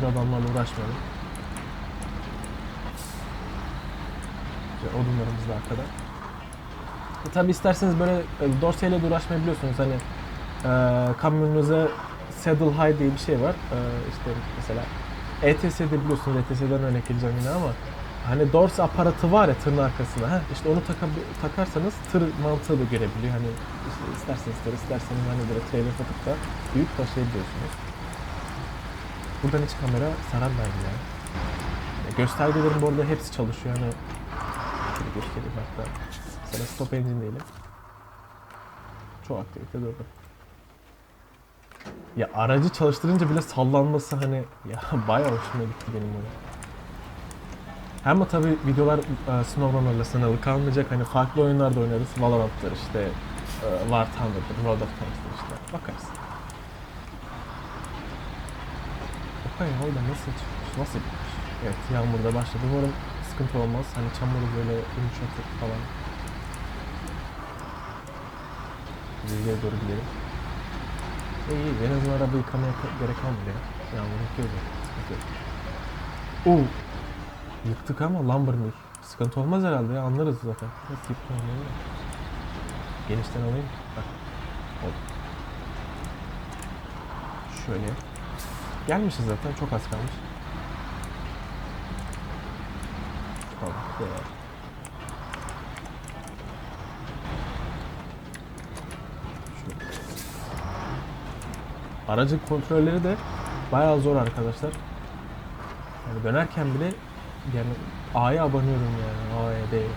Bütün adamlarla uğraşmayalım. İşte odunlarımız da arkada. E, Tabi isterseniz böyle e, dorseyle de uğraşmayabiliyorsunuz. Hani e, kamyonunuza saddle high diye bir şey var. E, işte mesela ETS'de biliyorsunuz ETS'den örnek geleceğim yine ama hani dors aparatı var ya tırın arkasına. Ha, işte onu taka, takarsanız tır mantığı da görebiliyor. Hani işte isterseniz tır, isterseniz hani böyle trailer takıp da büyük taşıyabiliyorsunuz. Buradan hiç kamera sararlar ya. Ya Göstergelerin bu arada hepsi çalışıyor. Hani şöyle göstereyim hatta. Mesela stop engine diyelim. Çoğu aktivite durdu. Ya aracı çalıştırınca bile sallanması hani ya bayağı hoşuma gitti benim böyle. Hem de tabi videolar e, Snowrunner'la sınırlı kalmayacak. Hani farklı oyunlarda oynarız. Valorant'tır işte, e, War Thunder'dır, World of Tanks'tır işte. Bakarız. Okay, orada nasıl çıkmış, nasıl gitmiş? Evet, yağmurda başladı. Umarım sıkıntı olmaz. Hani çamuru böyle yumuşatır falan. Zirveye doğru gidelim. İyi iyi, en azından araba yıkamaya ka- gerek kalmadı ya. Yağmur yıkıyor sıkıntı yok. Oo, yıktık ama mill. Sıkıntı olmaz herhalde ya, anlarız zaten. Nasıl yıktım anlayalım. Genişten alayım. Bak, oldu. Şöyle. Gelmişiz zaten, çok az kalmış. Aracın kontrolleri de bayağı zor arkadaşlar. Yani dönerken bile yani A'ya abanıyorum yani. A'ya. Evet.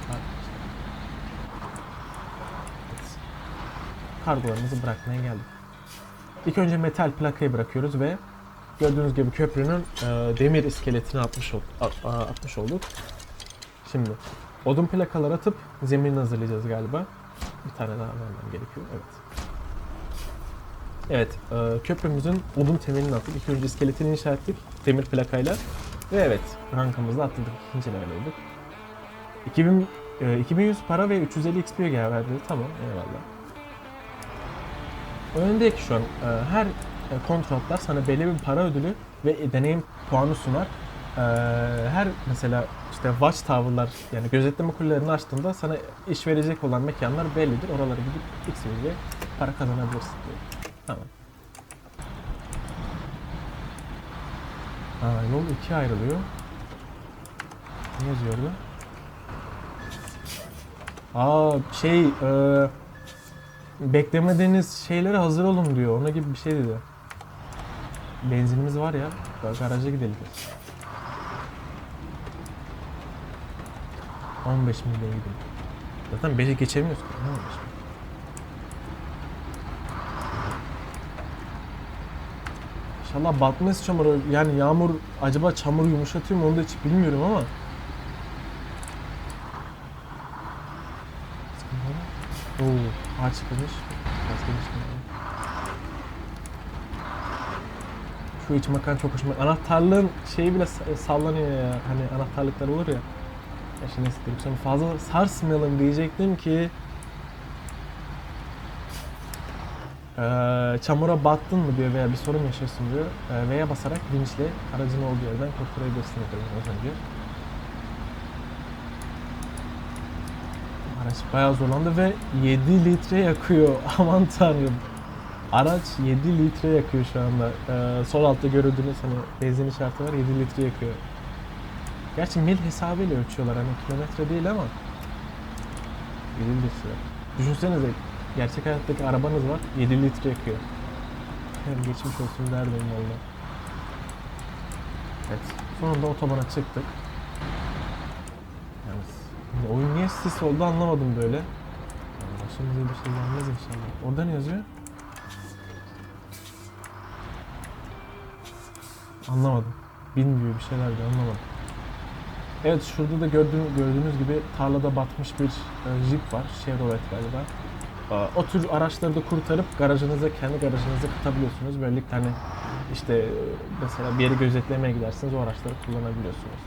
Kargolarımızı bırakmaya geldik. İlk önce metal plakayı bırakıyoruz ve gördüğünüz gibi köprünün e, demir iskeletini atmış, ol, a- a- atmış olduk. Şimdi odun plakalar atıp zeminini hazırlayacağız galiba. Bir tane daha vermem gerekiyor. Evet. Evet, e, köprümüzün odun temelini attık. İlk önce iskeletini inşa ettik demir plakayla. Ve evet, rankamızı atladık. İkinci level olduk. 2000, e, 2100 para ve 350 XP verdi. Tamam, eyvallah. Önündeki şu an e, her e, kontratlar sana belli bir para ödülü ve deneyim puanı sunar. E, her mesela işte watchtower'lar yani gözetleme kulelerini açtığında sana iş verecek olan mekanlar bellidir. Oralara gidip X ve Y para kazanabilirsin diyor. Tamam. Aa, yol ikiye ayrılıyor. Ne yazıyor orada? Aa şey e, beklemediğiniz şeylere hazır olun diyor. Ona gibi bir şey dedi. Benzinimiz var ya. Bak garaja gidelim. 15 milyon gidelim. Zaten 5'e geçemiyoruz. Ne 15 milyon? İnşallah batmaz çamuru. Yani yağmur acaba çamuru yumuşatıyor mu onu da hiç bilmiyorum ama. Oo, ağaç. Ağaç çıkmış. Şu iç makan çok hoşuma. Anahtarlığın şeyi bile sa- sallanıyor ya. Hani anahtarlıklar olur ya. Ya şimdi neyse dedim. Sonra fazla sarsmayalım diyecektim ki. Ee, çamura battın mı diyor veya bir sorun yaşıyorsun diyor. Ee, V'ye basarak vinçle aracın olduğu yerden kurtarabilirsin diyor az önce. Araç bayağı zorlandı ve 7 litre yakıyor. Aman tanrım. Araç 7 litre yakıyor şu anda. Ee, sol altta gördüğünüz hani benzin işareti var 7 litre yakıyor. Gerçi mil hesabıyla ölçüyorlar hani kilometre değil ama 7 litre. Düşünsenize gerçek hayattaki arabanız var 7 litre yakıyor. Hem geçmiş olsun derdim valla. Evet sonunda otobana çıktık. Oyun niye sis oldu anlamadım böyle. Başımıza bir şey gelmez inşallah. Orada ne yazıyor? Anlamadım. Bin diyor bir şeyler diyor anlamadım. Evet şurada da gördüğünüz, gördüğünüz gibi tarlada batmış bir e, Jeep var. Chevrolet galiba. O tür araçları da kurtarıp garajınıza, kendi garajınıza katabiliyorsunuz. Böylelikle hani işte e, mesela bir yeri gözetlemeye giderseniz o araçları kullanabiliyorsunuz.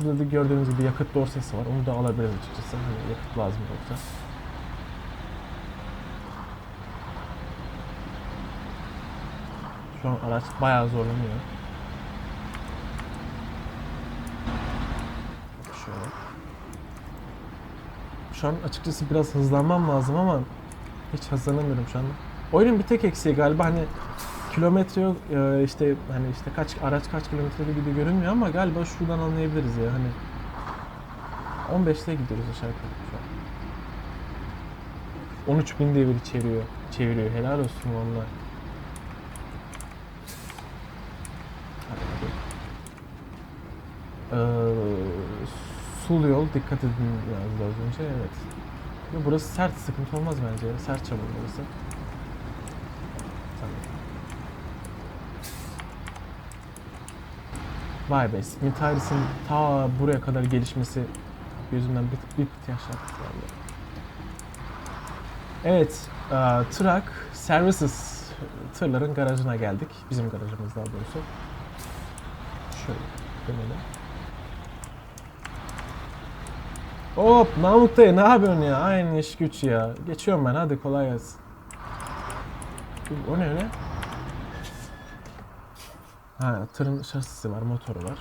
Şurada da gördüğünüz gibi yakıt dorsesi var. Onu da alabiliriz açıkçası. Hani yakıt lazım olursa. Şu an araç bayağı zorlanıyor. Şöyle. Şu an açıkçası biraz hızlanmam lazım ama hiç hızlanamıyorum şu anda. Oyunun bir tek eksiği galiba hani kilometre yok e, işte hani işte kaç araç kaç kilometrede gibi görünmüyor ama galiba şuradan anlayabiliriz ya hani 15'te gidiyoruz aşağı yukarı şu an. 13 bin devir çeviriyor. Çeviriyor. Helal olsun valla. Ee, sul yol dikkat edin yazdı az önce evet. Burası sert sıkıntı olmaz bence. Sert çamur burası. Tamam. Vay be Smith Harris'in ta buraya kadar gelişmesi gözümden bir, bir pıt yaşattı vallahi. Evet, e, Truck Services tırların garajına geldik. Bizim garajımız daha doğrusu. Şöyle dönelim. Hop Mahmut dayı ne yapıyorsun ya? Aynı iş güç ya. Geçiyorum ben hadi kolay gelsin. O ne öyle? Ha tırın şasisi var, motoru var.